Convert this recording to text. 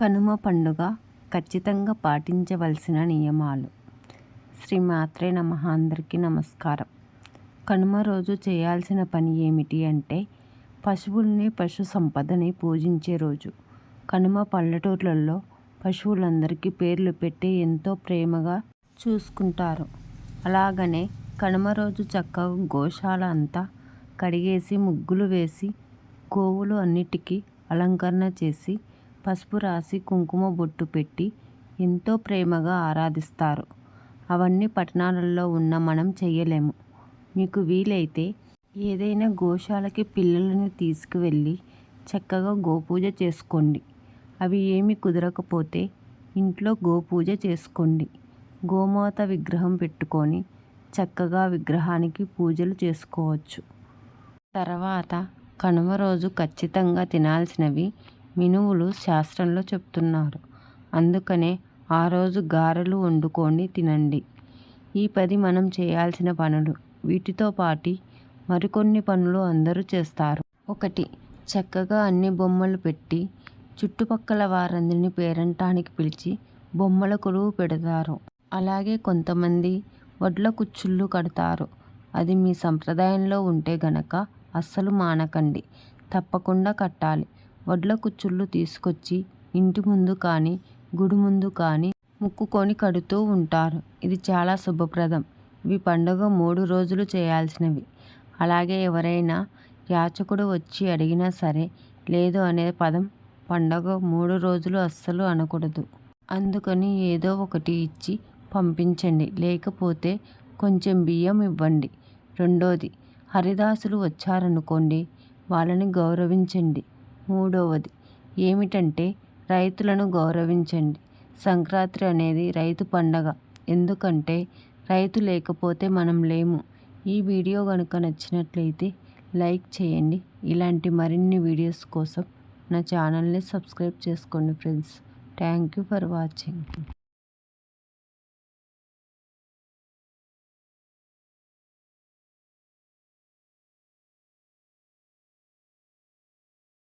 కనుమ పండుగ ఖచ్చితంగా పాటించవలసిన నియమాలు. శ్రీ మాత్రే నమ. అందరికీ నమస్కారం. కనుమ రోజు చేయాల్సిన పని ఏమిటి అంటే పశువుల్ని పశు సంపదని పూజించే రోజు. కనుమ పల్లెటూర్లలో పశువులందరికీ పేర్లు పెట్టి ఎంతో ప్రేమగా చూసుకుంటారు. అలాగనే కనుమ రోజు చక్కగా గోశాల అంతా కడిగేసి ముగ్గులు వేసి గోవులు అన్నిటికీ అలంకరణ చేసి పసుపు రాసి కుంకుమ బొట్టు పెట్టి ఎంతో ప్రేమగా ఆరాధిస్తారు. అవన్నీ పట్టణాలలో ఉన్న మనం చేయలేము మీకు వీలైతే ఏదైనా గోశాలకి పిల్లలను తీసుకువెళ్ళి చక్కగా గోపూజ చేసుకోండి. అవి ఏమి కుదరకపోతే ఇంట్లో గోపూజ చేసుకోండి. గోమాత విగ్రహం పెట్టుకొని చక్కగా విగ్రహానికి పూజలు చేసుకోవచ్చు. తర్వాత కనుమ రోజు ఖచ్చితంగా తినాల్సినవి మినువులు శాస్త్రంలో చెప్తున్నారు. అందుకనే ఆ రోజు గారెలు వండుకొని తినండి. ఈ పది మనం చేయాల్సిన పనులు. వీటితో పాటి మరికొన్ని పనులు అందరూ చేస్తారు. ఒకటి చక్కగా అన్ని బొమ్మలు పెట్టి చుట్టుపక్కల వారందరిని పేరంటానికి పిలిచి బొమ్మల కొలువు పెడతారు. అలాగే కొంతమంది వడ్ల కుచ్చుళ్ళు కడతారు. అది మీ సంప్రదాయంలో ఉంటే గనక అస్సలు మానకండి. తప్పకుండా కట్టాలి. వడ్ల కుచ్చుళ్ళు తీసుకొచ్చి ఇంటి ముందు కానీ గుడి ముందు కానీ ముక్కుకొని కడుతూ ఉంటారు. ఇది చాలా శుభప్రదం. ఇవి పండుగ మూడు రోజులు చేయాల్సినవి. అలాగే ఎవరైనా యాచకుడు వచ్చి అడిగినా సరే లేదు అనే పదం పండగ మూడు రోజులు అస్సలు అనకూడదు. అందుకని ఏదో ఒకటి ఇచ్చి పంపించండి. లేకపోతే కొంచెం బియ్యం ఇవ్వండి. రెండోది హరిదాసులు వచ్చారనుకోండి వాళ్ళని గౌరవించండి. మూడవది. ఏమిటంటే రైతులను గౌరవించండి. సంక్రాంతి అనేది రైతు పండగ. ఎందుకంటే రైతు లేకపోతే మనం లేము. ఈ వీడియో కనుక నచ్చినట్లయితే లైక్ చేయండి. ఇలాంటి మరిన్ని వీడియోస్ కోసం నా ఛానల్ని సబ్స్క్రైబ్ చేసుకోండి friends. Thank you for watching.